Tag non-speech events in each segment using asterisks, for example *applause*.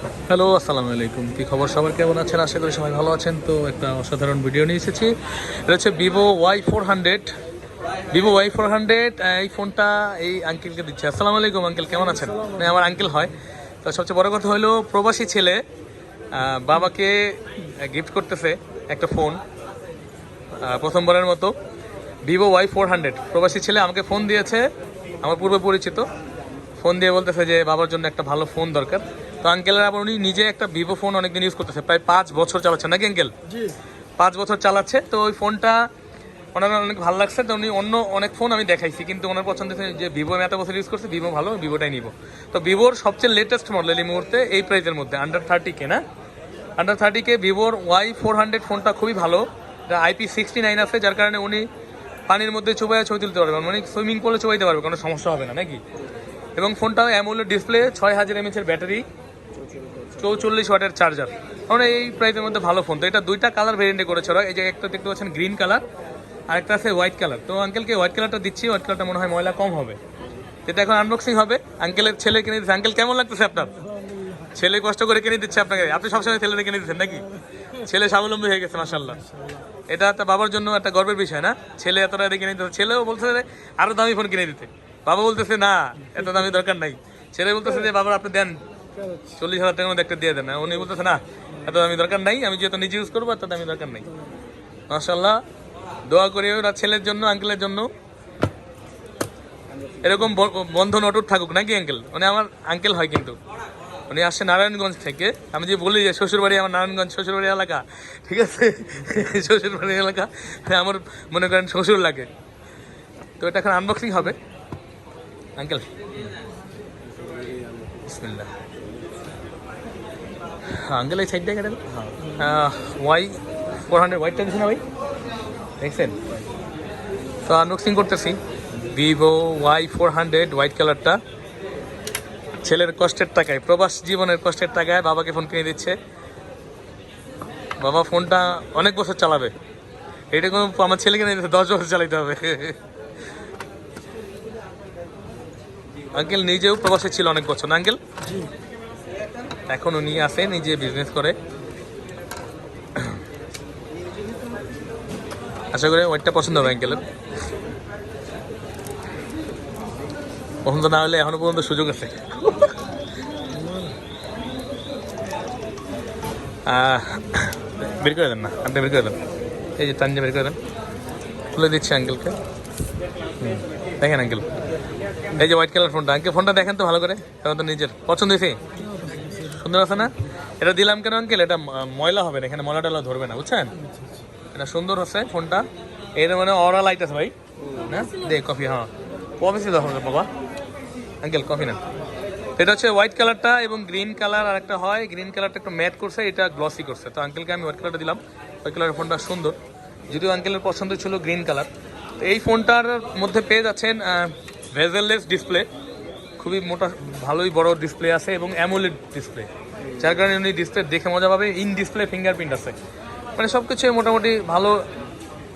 Hello আসসালামু আলাইকুম। কি খবর সবার? কেমন আছেন? আশা করি সবাই ভালো আছেন। তো একটা অসাধারণ ভিডিও নিয়ে এসেছি। এটা হচ্ছে Vivo Y four hundred Vivo Y four hundred এই ফোনটা এই আঙ্কেলকে দিচ্ছে। আসসালামু আলাইকুম আঙ্কেল কেমন আছেন? মানে আমার আঙ্কেল হয়। তো সবচেয়ে বড় কথা হলো প্রবাসী ছেলে বাবাকে গিফট করতেছে একটা ফোন প্রথমবারের মতো ভিভো ওয়াই ফোর হান্ড্রেড প্রবাসী ছেলে আমাকে ফোন দিয়েছে আমার পূর্বে পরিচিত। ফোন দিয়ে বলতেছে যে বাবার জন্য একটা ভালো ফোন দরকার। তো আঙ্কেলের আবার উনি নিজে একটা ভিভো ফোন অনেকদিন ইউজ করতেছে প্রায় পাঁচ বছর চালাচ্ছে নাকি আঙ্কেল পাঁচ বছর চালাচ্ছে তো ওই ফোনটা ওনার অনেক ভালো লাগছে তো উনি অন্য অনেক ফোন আমি দেখাইছি কিন্তু ওনার পছন্দ হয়েছে যে ভিভো আমি এত বছর ইউজ করছি ভিভো ভালো ভিভোটাই নিব। তো ভিভোর সবচেয়ে লেটেস্ট মডেল এই মুহূর্তে এই প্রাইসের মধ্যে আন্ডার থার্টি কে না? আন্ডার থার্টি কে ভিভোর ওয়াই ফোর হান্ড্রেড ফোনটা খুবই ভালো আইপি সিক্সটি নাইন আছে যার কারণে উনি পানির মধ্যে চুবাইয়া ছবি তুলতে পারবেন মানে সুইমিং পুলে চুবাইতে পারবে কোনো সমস্যা হবে না নাকি? এবং ফোনটা অ্যামোলেড ডিসপ্লে ছয় হাজার এমএচের ব্যাটারি চৌচল্লিশ ওয়াটের চার্জার মানে এই প্রাইসের মধ্যে ভালো ফোন তো এটা দুইটা কালার ভেরিয়েন্টে করেছে ওরা। এই যে একটা দেখতে পাচ্ছেন গ্রিন কালার আর একটা আছে হোয়াইট কালার তো আঙ্কেলকে হোয়াইট কালারটা দিচ্ছি। হোয়াইট কালারটা মনে হয় ময়লা কম হবে। এটা এখন আনবক্সিং হবে। আঙ্কেলের ছেলে কিনে দিচ্ছে। আঙ্কেল কেমন লাগতেছে আপনার? ছেলে কষ্ট করে কিনে দিচ্ছে আপনাকে। আপনি সবসময় ছেলেকে কিনে দিচ্ছেন নাকি? ছেলে স্বাবলম্বী হয়ে গেছে মাসাল্লাহ এটা একটা বাবার জন্য একটা গর্বের বিষয়, না? ছেলে এত টাকা দিয়ে কিনে দিতে ছেলেও বলতেছে যে আরও দামি ফোন কিনে দিতে। বাবা বলতেছে, না, এত দামি দরকার নাই। ছেলে বলতেছে যে, বাবা, আপনি দেন। চল্লিশ হাজার টাকার মধ্যে একটা দিয়ে দেন উনি বলতেছে, না, এত আমি দরকার নাই, আমি যেহেতু নিজে ইউজ করব তাতে আমি দরকার নাই। মাসাল্লাহ দোয়া করি ওরা ছেলের জন্য আঙ্কেলের জন্য। এরকম বন্ধন অটুট থাকুক নাকি আঙ্কেল মানে আমার আঙ্কেল হয় কিন্তু। উনি আসছে নারায়ণগঞ্জ থেকে। আমি যে বলি যে শ্বশুরবাড়ি আমার নারায়ণগঞ্জ শ্বশুরবাড়ি এলাকা, ঠিক আছে? *laughs* শ্বশুরবাড়ি এলাকা আমার মনে করেন শ্বশুর লাগে। তো এটা এখন আনবক্সিং হবে। আঙ্কেল বিসমিল্লাহ। আঙ্কেল এই সাইডটা কেটে ওয়াই ফোর হান্ড্রেড হোয়াইটটা দিচ্ছে না ভাই? দেখছেন? তো আনবক্সিং করতেছি। Vivo Y four hundred white কালারটা ছেলের কষ্টের টাকায়, প্রবাস জীবনের কষ্টের টাকায় বাবাকে ফোন কিনে দিচ্ছে। বাবা ফোনটা অনেক বছর চালাবে। এটা কোনো আমার ছেলেকে দিচ্ছে দশ বছর চালাইতে হবে। আঙ্কেল নিজেও প্রবাসে ছিল অনেক বছর না, আঙ্কেল? এখন উনি আছে নিজে বিজনেস করে। আশা করি ওইটা পছন্দ হবে আঙ্কেলের পছন্দ না হলে এখনও পর্যন্ত সুযোগ আছে। বের করে দেন না, আপনি বের করে দেন। এই যে টান বের করে দেন। তুলে দিচ্ছি আঙ্কেলকে দেখেন আঙ্কেল এই যে হোয়াইট কালার ফোনটা আঙ্কেল ফোনটা দেখেন তো ভালো করে তো নিজের। পছন্দ হয়েছে? সুন্দর আছে না? এটা দিলাম কেন আঙ্কেল? এটা ময়লা হবে না, এখানে ময়লা টয়লা ধরবে না, বুঝছেন? এটা সুন্দর হচ্ছে ফোনটা। এর মানে অরা লাইট আছে ভাই। না? দে কফি হ্যাঁ। কফি দেখো বাবা। আঙ্কেল কফি না এটা হচ্ছে হোয়াইট কালারটা এবং গ্রিন কালার আর একটা হয় গ্রিন কালারটা একটু ম্যাট করছে, এটা গ্লসি করছে। তো আঙ্কেলকে আমি হোয়াইট কালারটা দিলাম। হোয়াইট কালারের ফোনটা সুন্দর। যদিও আঙ্কেলের পছন্দ ছিল গ্রিন কালার তো এই ফোনটার মধ্যে পেয়ে যাচ্ছেন ভেজেললেস ডিসপ্লে খুবই মোটা, ভালোই বড় ডিসপ্লে আছে এবং অ্যামোলেড ডিসপ্লে যার কারণে উনি ডিসপ্লে দেখে মজা পাবে। ইন ডিসপ্লে ফিঙ্গারপ্রিন্ট আছে। মানে সব কিছু মোটামুটি ভালো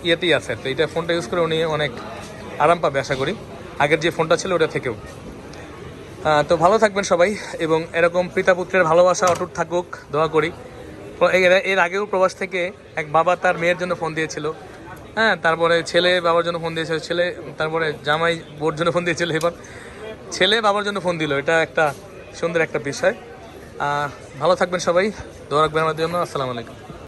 ইয়েতেই আছে। তো এইটা ফোনটা ইউজ করে উনি অনেক আরাম পাবে আশা করি। আগের যে ফোনটা ছিল ওটা থেকেও। তো ভালো থাকবেন সবাই এবং এরকম পিতা পুত্রের ভালোবাসা অটুট থাকুক, দোয়া করি। এর- আগেও প্রবাস থেকে এক বাবা তার মেয়ের জন্য ফোন দিয়েছিল। হ্যাঁ তারপরে ছেলে বাবার জন্য ফোন দিয়েছিল। ছেলে, তারপরে জামাই বোর জন্য ফোন দিয়েছিল এবার। ছেলে বাবার জন্য ফোন দিল। এটা একটা সুন্দর একটা বিষয়। ভালো থাকবেন সবাই দোয়া রাখবেন আমাদের জন্য আসসালামু আলাইকুম।